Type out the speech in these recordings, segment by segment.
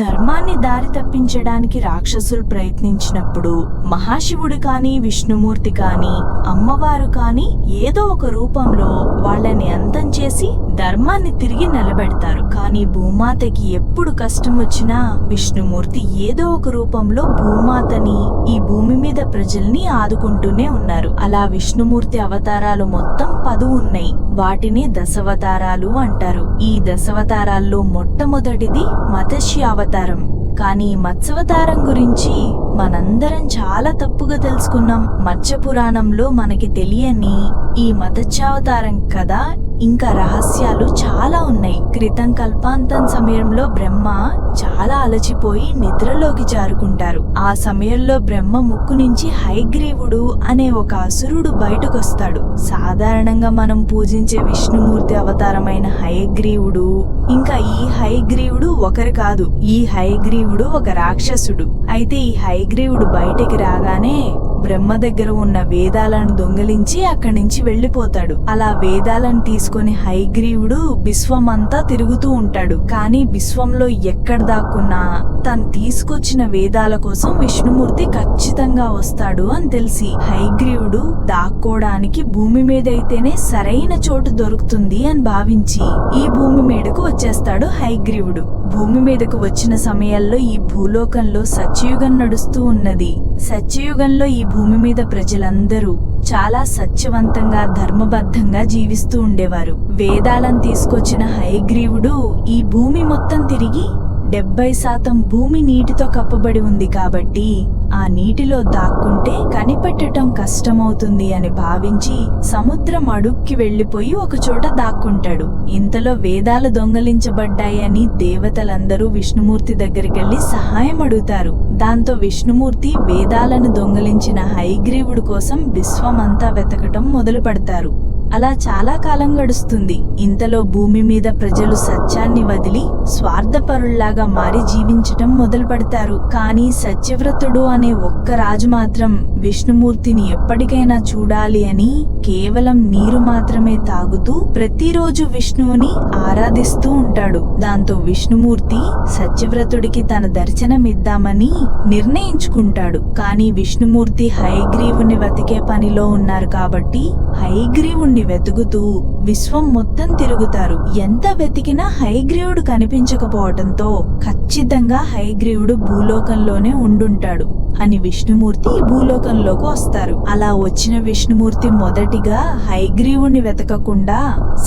ధర్మాన్ని దారి తప్పించడానికి రాక్షసులు ప్రయత్నించినప్పుడు మహాశివుడు కాని విష్ణుమూర్తి కాని అమ్మవారు కాని ఏదో ఒక రూపంలో వాళ్ళని అంతం చేసి ధర్మాన్ని తిరిగి నిలబెడతారు. కానీ భూమాతకి ఎప్పుడు కష్టం వచ్చినా విష్ణుమూర్తి ఏదో ఒక రూపంలో భూమాతని ఈ భూమి మీద ప్రజల్ని ఆదుకుంటూనే ఉన్నారు. అలా విష్ణుమూర్తి అవతారాలు మొత్తం పదు ఉన్నాయి వాటిని దశవతారాలు అంటారు. ఈ దశవతారాల్లో మొట్టమొదటిది మత్స్య అవతారం కానీ మత్స్యవతారం గురించి మనందరం చాలా తప్పుగా తెలుసుకున్నాం. మత్స్య పురాణంలో మనకి తెలియని ఈ మత్స్యావతారం కథ ఇంకా రహస్యాలు చాలా ఉన్నాయి. క్రితం కల్పాంతం సమయంలో బ్రహ్మ చాలా అలచిపోయి నిద్రలోకి జారుకుంటారు. ఆ సమయంలో బ్రహ్మ ముక్కు నుంచి హైగ్రీవుడు అనే ఒక అసురుడు బయటకొస్తాడు. సాధారణంగా మనం పూజించే విష్ణుమూర్తి అవతారమైన హయగ్రీవుడు ఇంకా ఈ హైగ్రీవుడు ఒకరు కాదు. ఈ హైగ్రీవుడు ఒక రాక్షసుడు. అయితే ఈ హైగ్రీవుడు బయటికి రాగానే బ్రహ్మ దగ్గర ఉన్న వేదాలను దొంగిలించి అక్కడి నుంచి వెళ్ళిపోతాడు అలా వేదాలను తీసుకొని హైగ్రీవుడు బిశ్వమంతా తిరుగుతూ ఉంటాడు. కానీ విశ్వంలో ఎక్కడ దాక్కున్నా తను తీసుకొచ్చిన వేదాల కోసం విష్ణుమూర్తి ఖచ్చితంగా వస్తాడు అని తెలిసి హైగ్రీవుడు దాక్కోడానికి భూమి మీద అయితేనే సరైన చోటు దొరుకుతుంది అని భావించి ఈ భూమి మీదకు వచ్చేస్తాడు హైగ్రీవుడు. భూమి మీదకు వచ్చిన సమయాల్లో ఈ భూలోకంలో సత్యయుగం నడుస్తూ ఉన్నది. సత్యయుగంలో ఈ భూమి మీద ప్రజలందరూ చాలా సత్యవంతంగా ధర్మబద్ధంగా జీవిస్తూ ఉండేవారు. వేదాలను తీసుకొచ్చిన హయగ్రీవుడు ఈ భూమి మొత్తం తిరిగి డెబ్బై శాతం భూమి నీటితో కప్పబడి ఉంది కాబట్టి ఆ నీటిలో దాక్కుంటే కనిపెట్టడం కష్టమవుతుంది అని భావించి సముద్రం అడుక్కి వెళ్ళిపోయి ఒకచోట దాక్కుంటాడు. ఇంతలో వేదాలు దొంగలించబడ్డాయని దేవతలందరూ విష్ణుమూర్తి దగ్గరికెళ్ళి సహాయం అడుగుతారు. దాంతో విష్ణుమూర్తి వేదాలను దొంగలించిన హైగ్రీవుడు కోసం విశ్వమంతా వెతకటం మొదలు పెడతారు అలా చాలా కాలం గడుస్తుంది. ఇంతలో భూమి మీద ప్రజలు సత్యాన్ని వదిలి స్వార్థపరుల్లాగా మారి జీవించటం మొదలు పెడతారు కానీ సత్యవ్రతుడు అనే ఒక్క రాజు మాత్రం విష్ణుమూర్తిని ఎప్పటికైనా చూడాలి అని కేవలం నీరు మాత్రమే తాగుతూ ప్రతిరోజు విష్ణువుని ఆరాధిస్తూ ఉంటాడు. దాంతో విష్ణుమూర్తి సత్యవ్రతుడికి తన దర్శనమిద్దామని నిర్ణయించుకుంటాడు. కానీ విష్ణుమూర్తి హైగ్రీవుని వెతికే పనిలో ఉన్నారు కాబట్టి హైగ్రీవుణ్ణి వెతుకుతూ విశ్వం మొత్తం తిరుగుతారు. ఎంత వెతికినా హైగ్రీవుడు కనిపించకపోవటంతో ఖచ్చితంగా హైగ్రీవుడు భూలోకంలోనే ఉండుంటాడు. అని విష్ణుమూర్తి భూలోకంలోకి వస్తారు. అలా వచ్చిన విష్ణుమూర్తి మొదటిగా హైగ్రీవుణ్ణి వెతకకుండా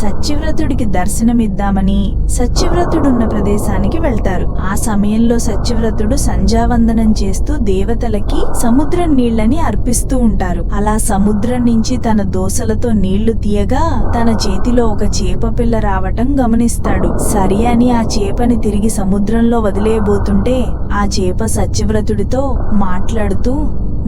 సత్యవ్రతుడికి దర్శనమిద్దామని సత్యవ్రతుడున్న ప్రదేశానికి వెళ్తారు. ఆ సమయంలో సత్యవ్రతుడు సంధ్యావందనం చేస్తూ దేవతలకి సముద్రం నీళ్ళని అర్పిస్తూ ఉంటారు. అలా సముద్రం నుంచి తన దోసలతో నీళ్ళు తీయగా తన చేతిలో ఒక చేప పిల్ల రావటం గమనిస్తాడు. సరి అని ఆ చేపని తిరిగి సముద్రంలో వదిలేయబోతుంటే ఆ చేప సత్యవ్రతుడితో మాట్లాడుతూ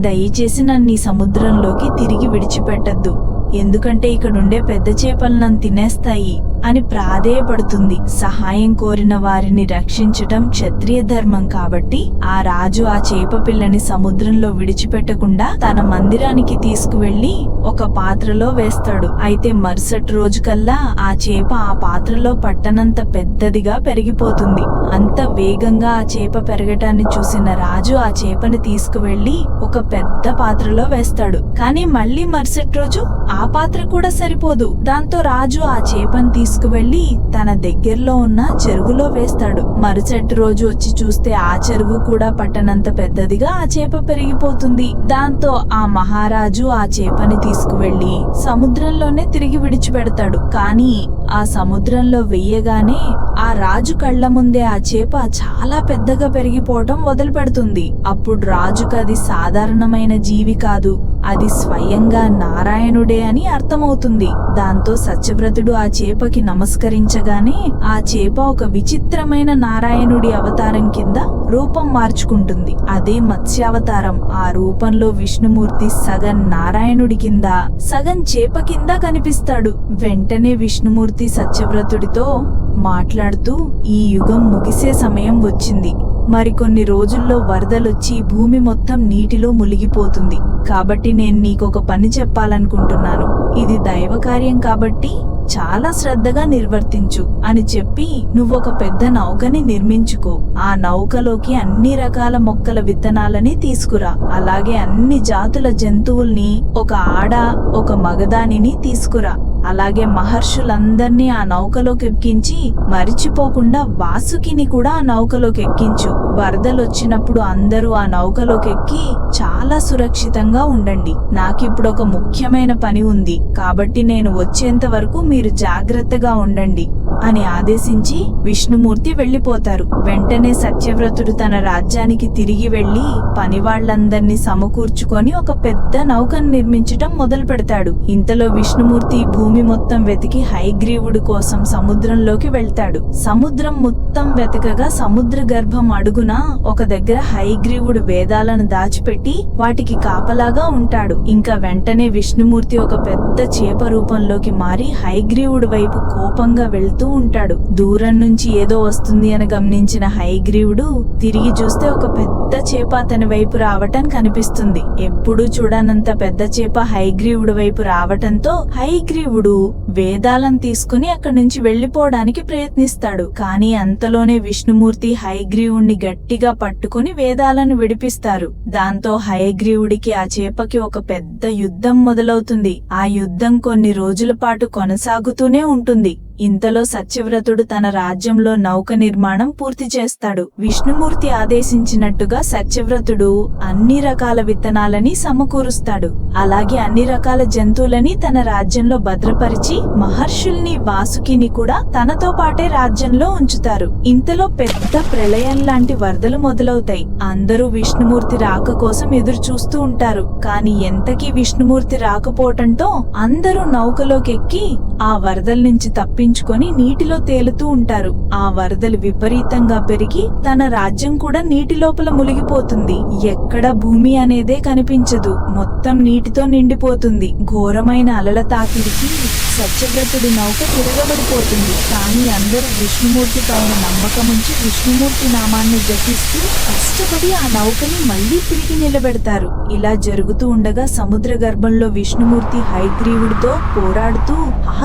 దయచేసి నన్ను ఈ సముద్రంలోకి తిరిగి విడిచిపెట్టద్దు. ఎందుకంటే ఇక్కడుండే పెద్ద చేపలు నన్ను తినేస్తాయి. అని ప్రాధేయపడుతుంది. సహాయం కోరిన వారిని రక్షించటం క్షత్రియ ధర్మం కాబట్టి ఆ రాజు ఆ చేప పిల్లని సముద్రంలో విడిచిపెట్టకుండా తన మందిరానికి తీసుకువెళ్ళి ఒక పాత్రలో వేస్తాడు. అయితే మరుసటి రోజు కల్లా ఆ చేప ఆ పాత్రలో పట్టనంత పెద్దదిగా పెరిగిపోతుంది. అంత వేగంగా ఆ చేప పెరగటాన్ని చూసిన రాజు ఆ చేపని తీసుకువెళ్ళి ఒక పెద్ద పాత్రలో వేస్తాడు. కానీ మళ్ళీ మరుసటి రోజు ఆ పాత్ర కూడా సరిపోదు. దాంతో రాజు ఆ చేపని తీసుకువెళ్ళి తన దగ్గరలో ఉన్న చెరువులో వేస్తాడు. మరుసటి రోజు వచ్చి చూస్తే ఆ చెరువు కూడా పట్టనంత పెద్దదిగా ఆ చేప పెరిగిపోతుంది. దాంతో ఆ మహారాజు ఆ చేపని తీసుకువెళ్ళి సముద్రంలోనే తిరిగి విడిచిపెడతాడు. కానీ ఆ సముద్రంలో వెయ్యగానే ఆ రాజు కళ్ళ ముందే ఆ చేప చాలా పెద్దగా పెరిగిపోవటం మొదలు పెడుతుంది అప్పుడు రాజుకు అది సాధారణమైన జీవి కాదు. అది స్వయంగా నారాయణుడే అని అర్థమవుతుంది. దాంతో సత్యవ్రతుడు ఆ చేపకి నమస్కరించగానే ఆ చేప ఒక విచిత్రమైన నారాయణుడి అవతారం కింద రూపం మార్చుకుంటుంది. అదే మత్స్యావతారం. ఆ రూపంలో విష్ణుమూర్తి సగం నారాయణుడి కింద సగం చేప కింద కనిపిస్తాడు. వెంటనే విష్ణుమూర్తి సత్యవ్రతుడితో మాట్లాడుతూ ఈ యుగం ముగిసే సమయం వచ్చింది. మరికొన్ని రోజుల్లో వరదలొచ్చి భూమి మొత్తం నీటిలో మునిగిపోతుంది. కాబట్టి నేను నీకొక పని చెప్పాలనుకుంటున్నాను. ఇది దైవ కార్యం కాబట్టి చాలా శ్రద్ధగా నిర్వర్తించు అని చెప్పి నువ్వొక పెద్ద నౌకని నిర్మించుకో. ఆ నౌకలోకి అన్ని రకాల మొక్కల విత్తనాలని తీసుకురా. అలాగే అన్ని జాతుల జంతువుల్ని ఒక ఆడ ఒక మగదానిని తీసుకురా. అలాగే మహర్షులందర్నీ ఆ నౌకలోకి ఎక్కించి మరిచిపోకుండా వాసుకిని కూడా ఆ నౌకలోకి ఎక్కించు. వరదలొచ్చినప్పుడు అందరూ ఆ నౌకలోకి ఎక్కి చాలా సురక్షితంగా ఉండండి. నాకిప్పుడు ఒక ముఖ్యమైన పని ఉంది. కాబట్టి నేను వచ్చేంత వరకు మీరు జాగ్రత్తగా ఉండండి. అని ఆదేశించి విష్ణుమూర్తి వెళ్ళిపోతారు వెంటనే సత్యవ్రతుడు తన రాజ్యానికి తిరిగి వెళ్ళి పనివాళ్ళందర్నీ సమకూర్చుకొని ఒక పెద్ద నౌకను నిర్మించటం మొదలు పెడతాడు. ఇంతలో విష్ణుమూర్తి భూమి మొత్తం వెతికి హైగ్రీవుడు కోసం సముద్రంలోకి వెళ్తాడు. సముద్రం మొత్తం వెతకగా సముద్ర గర్భం అడుగున ఒక దగ్గర హైగ్రీవుడు వేదాలను దాచిపెట్టి వాటికి కాపలాగా ఉంటాడు. ఇంకా వెంటనే విష్ణుమూర్తి ఒక పెద్ద చేప రూపంలోకి మారి హైగ్రీవుడి వైపు కోపంగా వెళ్తూ ఉంటాడు. దూరం నుంచి ఏదో వస్తుంది అని గమనించిన హైగ్రీవుడు తిరిగి చూస్తే ఒక పెద్ద చేప అతని వైపు రావటం కనిపిస్తుంది. ఎప్పుడూ చూడనంత పెద్ద చేప హైగ్రీవుడి వైపు రావటంతో హైగ్రీవుడు వేదాలను తీసుకుని అక్కడి నుంచి వెళ్ళిపోవడానికి ప్రయత్నిస్తాడు. కానీ అంతలోనే విష్ణుమూర్తి హైగ్రీవుణ్ణి గట్టిగా పట్టుకుని వేదాలను విడిపిస్తారు. దాంతో హయగ్రీవుడికి ఆ చేపకి ఒక పెద్ద యుద్ధం మొదలవుతుంది. ఆ యుద్ధం కొన్ని రోజుల పాటు కొనసాగుతూనే ఉంటుంది. ఇంతలో సత్యవ్రతుడు తన రాజ్యంలో నౌక నిర్మాణం పూర్తి చేస్తాడు. విష్ణుమూర్తి ఆదేశించినట్టుగా సత్యవ్రతుడు అన్ని రకాల విత్తనాలని సమకూరుస్తాడు. అలాగే అన్ని రకాల జంతువులని తన రాజ్యంలో భద్రపరిచి మహర్షుల్ని వాసుకిని కూడా తనతో పాటే రాజ్యంలో ఉంచుతారు. ఇంతలో పెద్ద ప్రళయం లాంటి వరదలు మొదలవుతాయి. అందరూ విష్ణుమూర్తి రాక కోసం ఎదురు చూస్తూ ఉంటారు. కానీ ఎంతకీ విష్ణుమూర్తి రాకపోవటంతో అందరూ నౌకలోకెక్కి ఆ వరదల నుంచి తప్పించుకొని నీటిలో తేలుతూ ఉంటారు. ఆ వరదలు విపరీతంగా పెరిగి తన రాజ్యం కూడా నీటి లోపల మునిగిపోతుంది. ఎక్కడ భూమి అనేదే కనిపించదు. మొత్తం నీటితో నిండిపోతుంది. ఘోరమైన అలల తాకిడికి సత్యవ్రతుడి నౌక తిరగబడిపోతుంది. కానీ అందరూ విష్ణుమూర్తి పైన నమ్మకం ఉంచి విష్ణుమూర్తి నామాన్ని జపిస్తూ కష్టపడి ఆ నౌకని మళ్ళీ తిరిగి నిలబెడతారు. ఇలా జరుగుతూ ఉండగా సముద్ర గర్భంలో విష్ణుమూర్తి హైగ్రీవుడితో పోరాడుతూ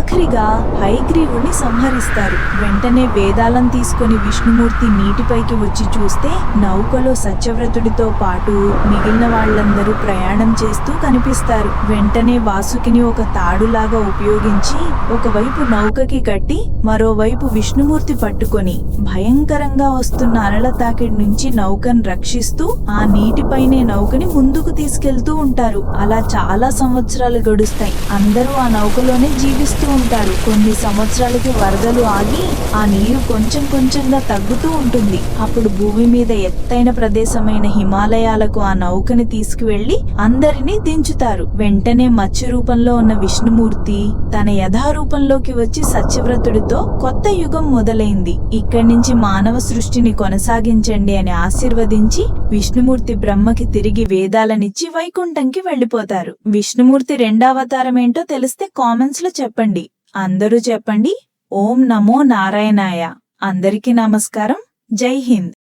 ఆఖరిగా హైగ్రీవుడిని సంహరిస్తారు. వెంటనే వేదాలను తీసుకొని విష్ణుమూర్తి నీటిపైకి వచ్చి చూస్తే నౌకలో సత్యవ్రతుడితో పాటు మిగిలిన వాళ్ళందరూ ప్రయాణం చేస్తూ కనిపిస్తారు. వెంటనే వాసుకిని ఒక తాడులాగా ఉపయోగించి ఒకవైపు నౌకకి కట్టి మరోవైపు విష్ణుమూర్తి పట్టుకొని భయంకరంగా వస్తున్న అలల తాకిడి నుంచి నౌకను రక్షిస్తూ ఆ నీటిపైనే నౌకని ముందుకు తీసుకెళ్తూ ఉంటారు. అలా చాలా సంవత్సరాలు గడుస్తాయి. అందరూ ఆ నౌకలోనే జీవిస్తూ ఉంటారు. కొన్ని సంవత్సరాలకి వరదలు ఆగి ఆ నీరు కొంచెం కొంచెంగా తగ్గుతూ ఉంటుంది. అప్పుడు భూమి మీద ఎత్తైన ప్రదేశమైన హిమాలయాలకు ఆ నౌకని తీసుకువెళ్ళి అందరినీ దించుతారు. వెంటనే మత్స్య రూపంలో ఉన్న విష్ణుమూర్తి తన యథారూపంలోకి వచ్చి సత్యవ్రతుడితో కొత్త యుగం మొదలైంది. ఇక్కడి నుంచి మానవ సృష్టిని కొనసాగించండి అని ఆశీర్వదించి విష్ణుమూర్తి బ్రహ్మకి తిరిగి వేదాలనిచ్చి వైకుంఠంకి వెళ్ళిపోతారు విష్ణుమూర్తి రెండవతారం ఏంటో తెలిస్తే కామెంట్స్లో చెప్పండి. అందరూ చెప్పండి. ఓం నమో నారాయణాయ. అందరికీ నమస్కారం. జై హింద్.